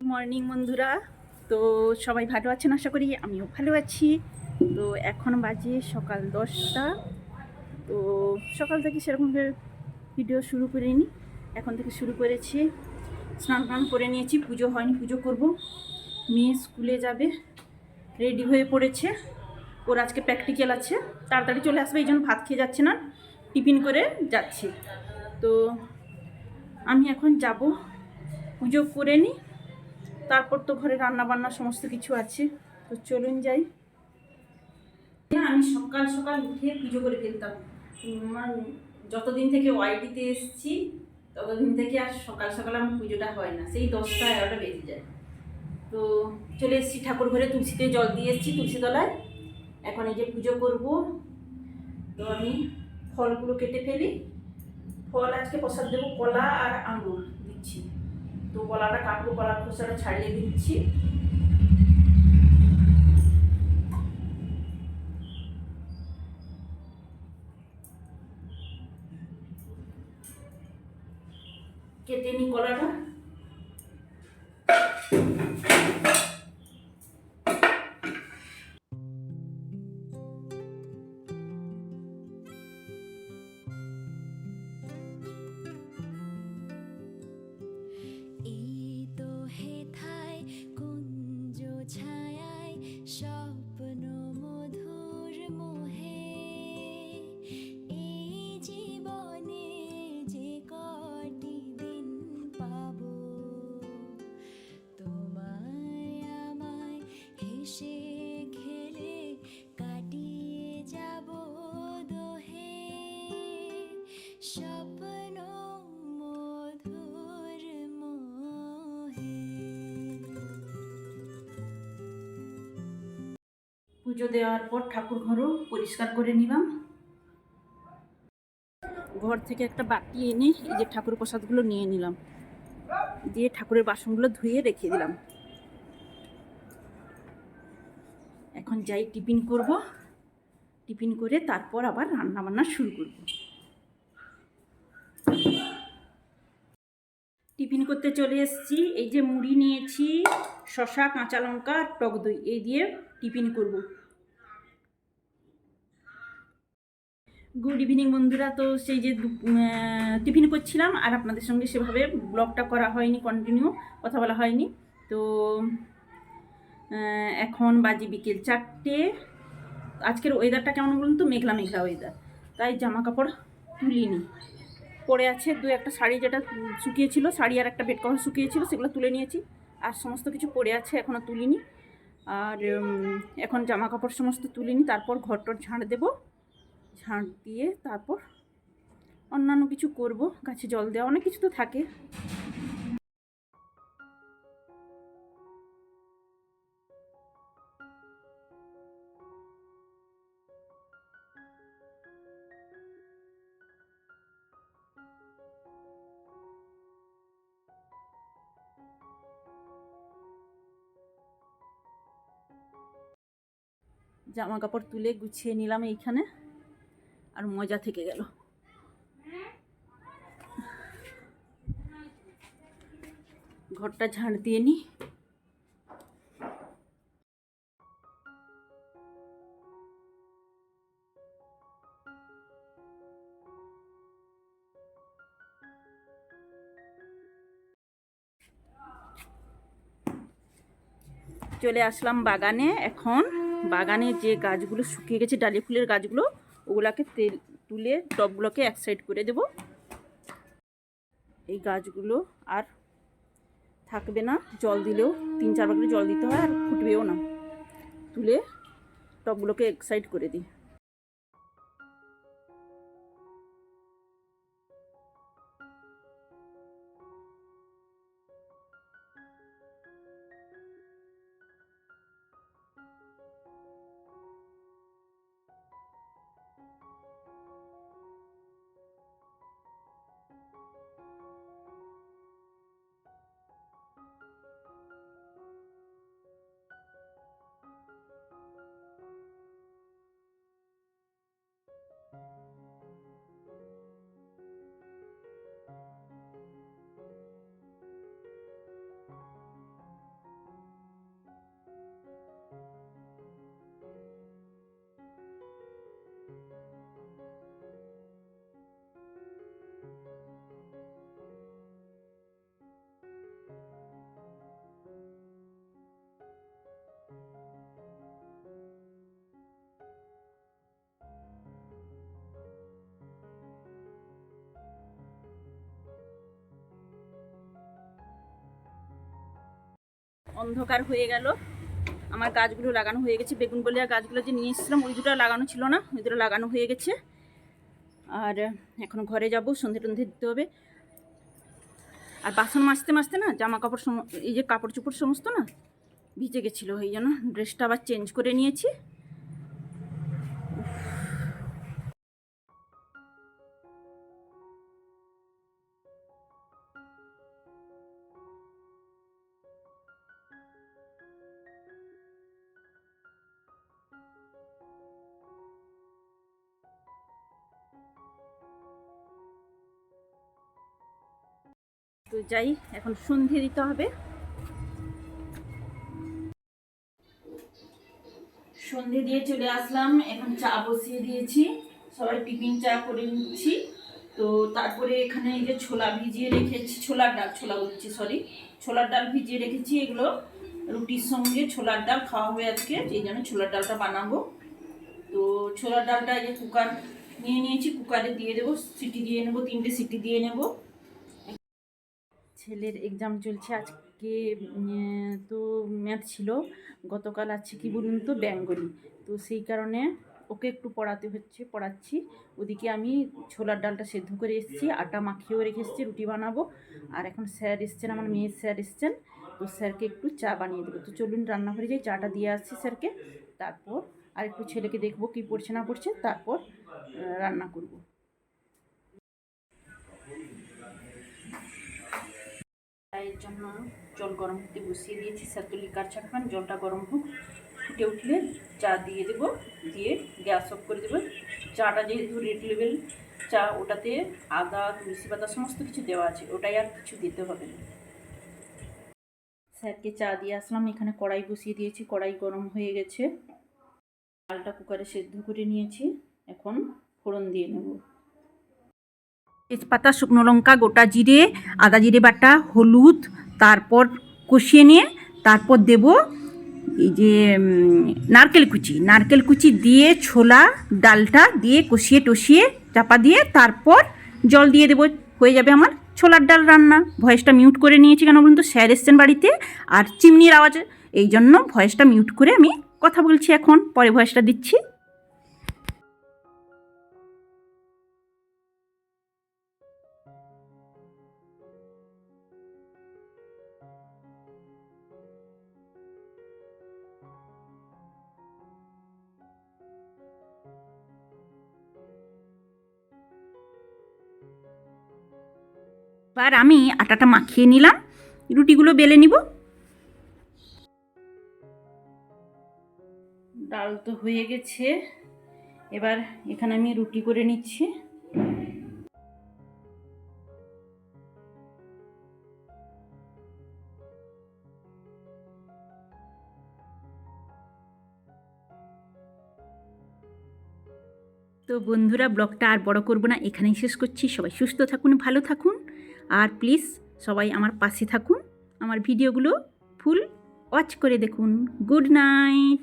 Morning বন্ধুরা। তো সবাই ভালো আছেন? আশা করি আমিও ভালো আছি। তো এখন বাজে সকাল দশটা। তো সকাল থেকে সেরকমভাবে ভিডিও শুরু করিনি। এখন থেকে শুরু করেছি। স্নান টান করে নিয়েছি। পুজো হয়নি, পুজো করব। মেয়ে স্কুলে যাবে। রেডি হয়ে পড়েছে। ওর আজকে প্র্যাকটিক্যাল আছে। তাড়াতাড়ি চলে আসবে, এই জন্য ভাত খেয়ে যাচ্ছে না। টিফিন করে যাচ্ছি। তো আমি এখন যাব। পুজো করে নিই তারপর তো ঘরে রান্না বান্না সমস্ত কিছু আছে, তো চলুন যাই। আমি সকাল সকাল উঠে পুজো করে ফেলতাম। আমার যতদিন থেকে ওয়াইটিতে এসেছি, ততদিন থেকে আর সকাল সকাল আমার পুজোটা হয় না। সেই দশটা এগারোটা বেজে যায়। তো চলে এসেছি ঠাকুর ঘরে, তুলসীতে জল দিয়ে এসেছি তুলসী তলায়। এখন এই যে পুজো করব। তো আমি ফলগুলো কেটে ফেলি। ফল আজকে প্রসাদ দেবো কলা আর আঙুর দিচ্ছি। তো কলাটা কাটবো কলার খোসাটা ছাড়িয়ে দিচ্ছি। কেটে নি কলাটা হেসে খেলে কাটিয়ে যাব দোহে। স্বপ্ন মধুর মোহে। পুজো দেওয়ার পর ঠাকুর ঘরও পরিষ্কার করে নিলাম। ঘর থেকে একটা বাটি এনে এই যে ঠাকুর প্রসাদগুলো নিয়ে নিলাম। দিয়ে ঠাকুরের বাসনগুলো ধুয়ে রেখে দিলাম। এখন যাই টিফিন করব। টিফিন করে তারপর আবার রান্না বান্না শুরু করব। টিফিন করতে চলে এসেছি। এই যে মুড়ি নিয়েছি শশা কাঁচা লঙ্কা আর টক দই, এই দিয়ে টিফিন করব। গুড ইভিনিং বন্ধুরা। তো সেই যে টিফিন করছিলাম আর আপনাদের সঙ্গে সেভাবে ব্লগটা করা হয়নি কন্টিনিউ কথা বলা হয়নি। তো এখন বাজে বিকেল চারটে। আজকের ওয়েদারটা কেমন বলুন তো? মেঘলা মেঘলা ওয়েদার তাই জামা কাপড় তুলিনি। পরে আছে দু একটা শাড়ি যেটা শুকিয়েছিল, শাড়ি আর একটা বেড কভার শুকিয়েছিল, সেগুলো তুলে নিয়েছি। আর সমস্ত কিছু পরে আছে এখনও তুলিনি। আর এখন জামা কাপড় সমস্ত তুলিনি, তারপর ঘরটর ঝাড় দেবো। ঝাড় দিয়ে তারপর অন্যান্য কিছু করব। গাছে জল দেওয়া অনেক কিছু তো থাকে। জামা কাপড় তুলে গুছিয়ে নিলাম এইখানে, আর মজা থেকে গেল। ঘরটা ঝাঁট দিয়ে নি। চলে আসলাম বাগানে এখন। বাগানে যে গাছগুলো শুকিয়ে গেছে ডালি ফুলের গাছগুলো, ওগুলাকে তেল তুলে টপগুলোকে এক সাইড করে দেব। এই গাছগুলো আর থাকবে না, জল দিলেও তিন চার করে জল দিতে হয় আর ফুটবেও না। তুলে টপগুলোকে এক সাইড করে দিই। অন্ধকার হয়ে গেল। আমার গাছগুলো লাগানো হয়ে গেছে। বেগুন বলিয়া গাছগুলো যে নিয়ে এসেছিলাম ওই দুটো লাগানো ছিল না, ওই দুটো লাগানো হয়ে গেছে। আর এখন ঘরে যাব, সন্ধে টন্ধে দিতে হবে। আর বাসন মাজতে মাজতে না জামা কাপড় সম এই যে কাপড় চোপড় সমস্ত না ভিজে গেছিল, এই জন্য ড্রেসটা আবার চেঞ্জ করে নিয়েছি। তো যাই, এখন সন্ধে দিতে হবে। সন্ধে দিয়ে চলে আসলাম, এখন চা বসিয়ে দিয়েছি। সবাই টিফিন চা করে নিচ্ছি। তো তারপরে এখানে এই যে ছোলা ভিজিয়ে রেখেছি, ছোলার ডাল, ছোলা বলছি সরি ছোলার ডাল ভিজিয়ে রেখেছি, এগুলো রুটির সঙ্গে ছোলার ডাল খাওয়া হবে আজকে এই জন্য ছোলার ডালটা বানাবো। তো ছোলার ডালটা এই যে কুকার নিয়ে নিয়েছি, কুকারে দিয়ে দেবো, সিটি দিয়ে নেব, তিনটে সিটি দিয়ে নেব। ছেলের এক্সাম চলছে আজকে তো ম্যাথ ছিল। গতকাল আছে কি বলুন তো বেঙ্গলি তো সেই কারণে ওকে একটু পড়াতে হচ্ছে, পড়াচ্ছি। ওদিকে আমি ছোলার ডালটা সেদ্ধ করে এসেছি, আটা মাখিয়েও রেখে এসেছি, রুটি বানাবো। আর এখন স্যার এসছেন, আমার মেয়ের স্যার এসছেন। তো স্যারকে একটু চা বানিয়ে দেবো। তো চলুন রান্নাঘরে যাই, চাটা দিয়ে আসছি স্যারকে। তারপর আর একটু ছেলেকে দেখব কী পড়ছে না পড়ছে, তারপর রান্না করব। চায়ের জন্য জল গরম হতে বসিয়ে দিয়েছি। স্যার তো লিকার খান, জলটা গরম হোক। ফুটে উঠলে চা দিয়ে দেবো, দিয়ে গ্যাস অফ করে দেবো। চাটা যেহেতু রেড লেভেল চা ওটাতে আদা, তুলসী পাতা সমস্ত কিছু দেওয়া আছে, ওটাই আর কিছু দিতে হবে না। স্যারকে চা দিয়ে আসলাম, এখানে কড়াই বসিয়ে দিয়েছি, কড়াই গরম হয়ে গেছে। ডালটা কুকারে সেদ্ধ করে নিয়েছি, এখন ফোড়ন দিয়ে নেব। তেজপাতা, শুকনো লঙ্কা, গোটা জিরে, আদা জিরে বাটা, হলুদ, তারপর কষিয়ে নিয়ে তারপর দেব এই যে নারকেল কুচি। নারকেল কুচি দিয়ে ছোলা, ডালটা দিয়ে কষিয়ে টষিয়ে চাপা দিয়ে তারপর জল দিয়ে দেবো। হয়ে যাবে আমার ছোলার ডাল রান্না। ভয়েসটা মিউট করে নিয়েছি কেন বলুন তো? স্যার এসছেন বাড়িতে আর চিমনির আওয়াজ। এই জন্য ভয়েসটা মিউট করে আমি কথা বলছি এখন। পরে ভয়েসটা দিচ্ছি। এবার আমি আটাটা মাখিয়ে নিলাম। রুটিগুলো বেলে নিব। ডাল তো হয়ে গেছে। এবার এখানে আমি রুটি করে নিচ্ছি। তো বন্ধুরা, ব্লগটা আর বড় করব না। এখানেই শেষ করছি। সবাই সুস্থ থাকুন, ভালো থাকুন। আর প্লিজ সবাই আমার পাশে থাকুন। আমার ভিডিওগুলো ফুল ওয়াচ করে দেখুন। Good night